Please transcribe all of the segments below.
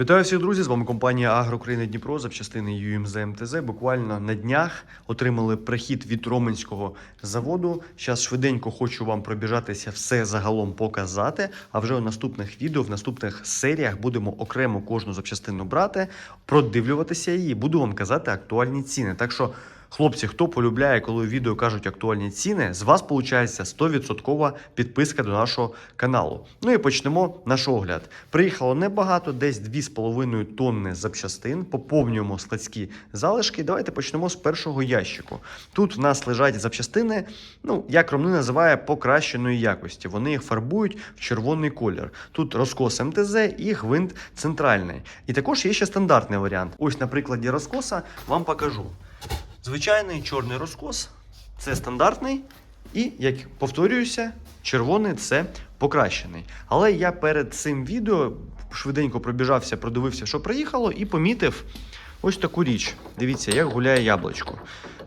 Вітаю всіх друзі! З вами компанія Агрокраїни Дніпро, запчастини ЮМЗ МТЗ. Буквально на днях отримали прихід від Роменського заводу. Зараз швиденько хочу вам пробіжатися все загалом показати. А вже у наступних відео, в наступних серіях будемо окремо кожну запчастину брати, продивлюватися її. Буду вам казати актуальні ціни. Так що. Хлопці, хто полюбляє, коли у відео кажуть актуальні ціни, з вас виходить 100% підписка до нашого каналу. Ну і почнемо наш огляд. Приїхало небагато, десь 2,5 тонни запчастин. Поповнюємо складські залишки. Давайте почнемо з першого ящику. Тут в нас лежать запчастини, ну як Ромни називає покращеної якості. Вони їх фарбують в червоний колір. Тут розкос МТЗ і гвинт центральний. І також є ще стандартний варіант. Ось на прикладі розкоса вам покажу. Звичайний чорний розкос це стандартний. І, як повторююся, червоний це покращений. Але я перед цим відео швиденько пробіжався, продивився, що приїхало, і помітив ось таку річ. Дивіться, як гуляє яблучко.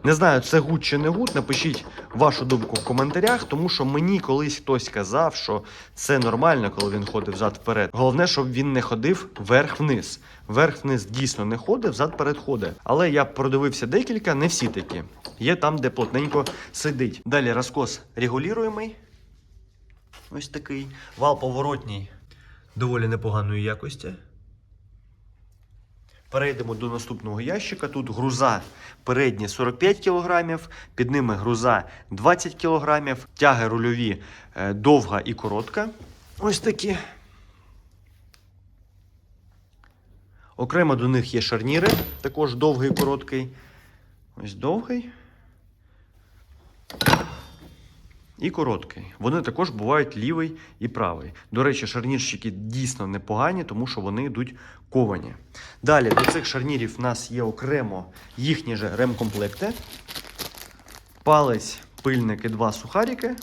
Не знаю, це гуд чи не гуд. Напишіть вашу думку в коментарях, тому що мені колись хтось казав, що це нормально, коли він ходив взад вперед. Головне, щоб він не ходив вверх-вниз. Вверх-вниз дійсно не ходить, взад вперед ходить. Але я продивився декілька, не всі такі. Є там, де плотненько сидить. Далі розкос регулюємий. Ось такий. Вал поворотній доволі непоганої якості. Перейдемо до наступного ящика. Тут груза передні 45 кг, під ними груза 20 кг, тяги рульові е, довга і коротка. Ось такі. Окремо до них є шарніри, також довгий і короткий. Ось довгий. І короткий. Вони також бувають лівий і правий. До речі, шарнірщики дійсно непогані, тому що вони йдуть ковані. Далі до цих шарнірів в нас є окремо їхні же ремкомплекти. Палець, пильник і два сухаріки.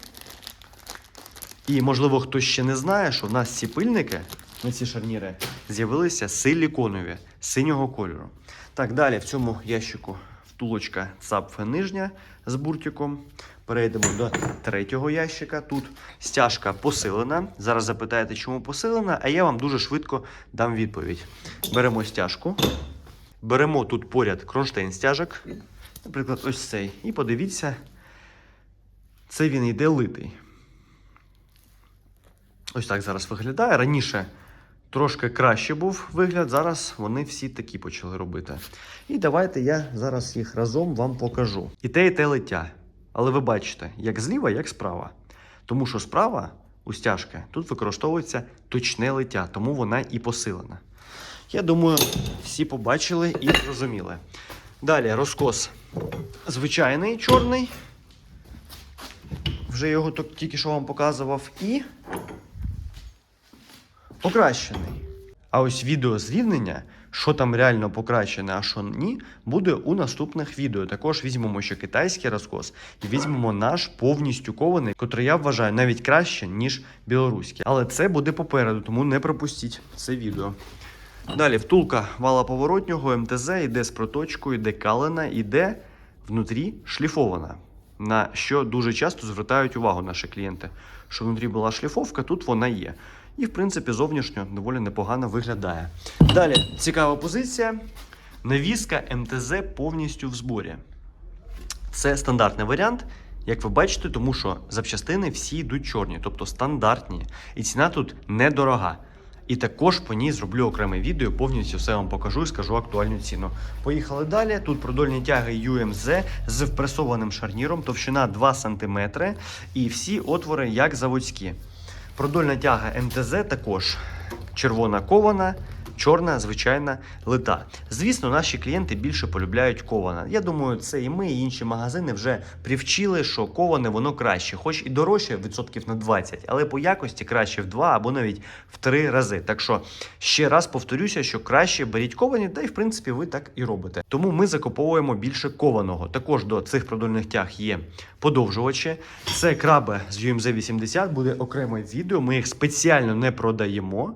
І, можливо, хтось ще не знає, що в нас ці пильники на ці шарніри з'явилися силіконові синього кольору. Так, далі в цьому ящику втулочка цапфе нижня з буртиком. Перейдемо до третього ящика. Тут стяжка посилена. Зараз запитаєте, чому посилена, а я вам дуже швидко дам відповідь. Беремо стяжку, беремо тут поряд кронштейн стяжок, наприклад, ось цей. І подивіться, це він йде литий. Ось так зараз виглядає. Раніше трошки краще був вигляд, зараз вони всі такі почали робити. І давайте я зараз їх разом вам покажу. І те, і те лиття. Але ви бачите, як зліва, як справа. Тому що справа у стяжки тут використовується точне лиття, тому вона і посилена. Я думаю, всі побачили і зрозуміли. Далі розкос звичайний чорний. Вже його тільки- що вам показував. І покращений. А ось відео зрівнення, що там реально покращене, а що ні, буде у наступних відео. Також візьмемо ще китайський розкос і візьмемо наш повністю кований, котрий я вважаю навіть краще, ніж білоруський. Але це буде попереду, тому не пропустіть це відео. Далі втулка вала поворотнього МТЗ йде з проточкою, йде калена, йде внутрі шліфована. На що дуже часто звертають увагу наші клієнти, що внутрі була шліфовка, тут вона є. І, в принципі, зовнішньо доволі непогано виглядає. Далі цікава позиція. Навіска МТЗ повністю в зборі. Це стандартний варіант, як ви бачите, тому що запчастини всі йдуть чорні, тобто стандартні. І ціна тут недорога. І також по ній зроблю окреме відео, повністю все вам покажу і скажу актуальну ціну. Поїхали далі. Тут продольні тяги UMZ з впресованим шарніром, товщина 2 см і всі отвори як заводські. Продольна тяга МТЗ також червона кована, чорна звичайна лита. Звісно, наші клієнти більше полюбляють кована. Я думаю, це і ми, і інші магазини вже привчили, що коване воно краще, хоч і дорожче відсотків на 20, але по якості краще в 2 або навіть в 3 рази. Так що ще раз повторюся, що краще беріть ковані, та й в принципі ви так і робите. Тому ми закуповуємо більше кованого. Також до цих продольних тяг є подовжувачі. Це краби з UMZ 80, буде окреме відео. Ми їх спеціально не продаємо.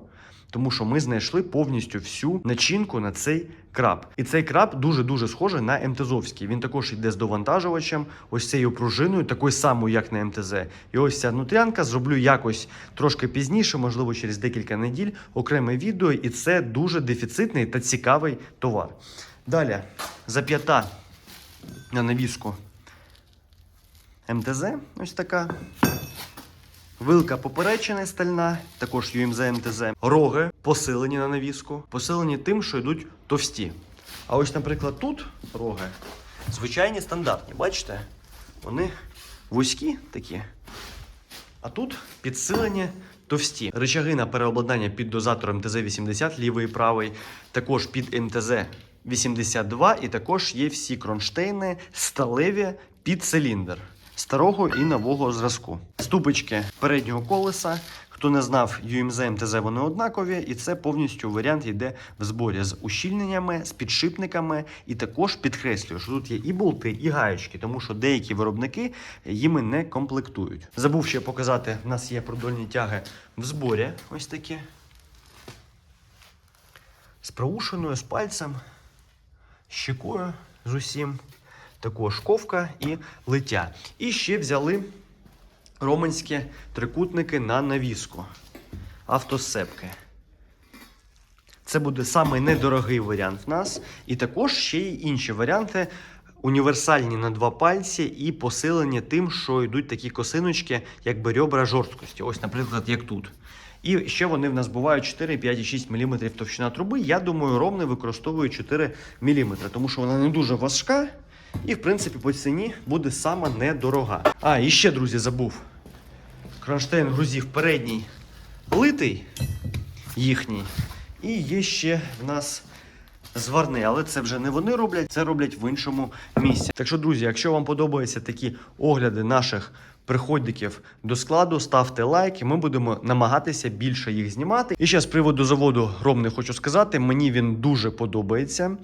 Тому що ми знайшли повністю всю начинку на цей краб. І цей краб дуже дуже схожий на МТЗовський. Він також йде з довантажувачем, ось цією пружиною, такою самою, як на МТЗ. І ось ця нутрянка зроблю якось трошки пізніше, можливо, через декілька неділь, окреме відео, і це дуже дефіцитний та цікавий товар. Далі, зап'ята на навіску МТЗ, ось така. Вилка поперечина стальна, також UMZ МТЗ. Роги посилені на навіску, посилені тим, що йдуть товсті. А ось, наприклад, тут роги звичайні стандартні. Бачите? Вони вузькі такі. А тут підсилені товсті. Рычаги на переобладнання під дозатором МТЗ-80, лівий і правий, також під МТЗ-82, і також є всі кронштейни сталеві під циліндр старого і нового зразку. Ступички переднього колеса. Хто не знав, UMZ МТЗ вони однакові, і це повністю варіант йде в зборі з ущільненнями, з підшипниками, і також підкреслюю, що тут є і болти, і гаєчки, тому що деякі виробники їми не комплектують. Забув ще показати, в нас є продольні тяги в зборі. Ось такі. З проушиною, з пальцем, щекою з усім. Також ковка і лиття. І ще взяли романські трикутники на навіску. Автосепки. Це буде самий недорогий варіант в нас. І також ще й інші варіанти. Універсальні на два пальці і посилені тим, що йдуть такі косиночки, якби ребра жорсткості. Ось, наприклад, як тут. І ще вони в нас бувають 4, 5 і 6 мм товщина труби. Я думаю, ромни використовує 4 мм, тому що вона не дуже важка. І, в принципі, по ціні буде сама недорога. А, і ще, друзі, забув. Кронштейн грузів передній литий їхній. І є ще в нас зварний, але це вже не вони роблять, це роблять в іншому місці. Так що, друзі, якщо вам подобаються такі огляди наших приходників до складу, ставте лайк, і ми будемо намагатися більше їх знімати. І ще з приводу заводу Ромни хочу сказати, мені він дуже подобається.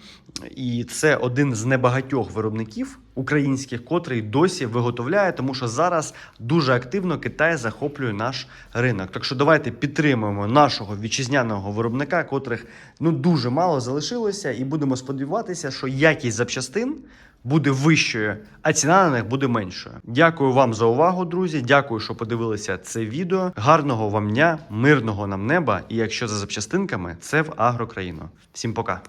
І це один з небагатьох виробників українських, котрий досі виготовляє, тому що зараз дуже активно Китай захоплює наш ринок. Так що давайте підтримуємо нашого вітчизняного виробника, котрих ну дуже мало залишилося, і будемо сподіватися, що якість запчастин буде вищою, а ціна на них буде меншою. Дякую вам за увагу, друзі. Дякую, що подивилися це відео. Гарного вам дня, мирного нам неба. І якщо за запчастинками, це в Агрокраїну. Всім пока.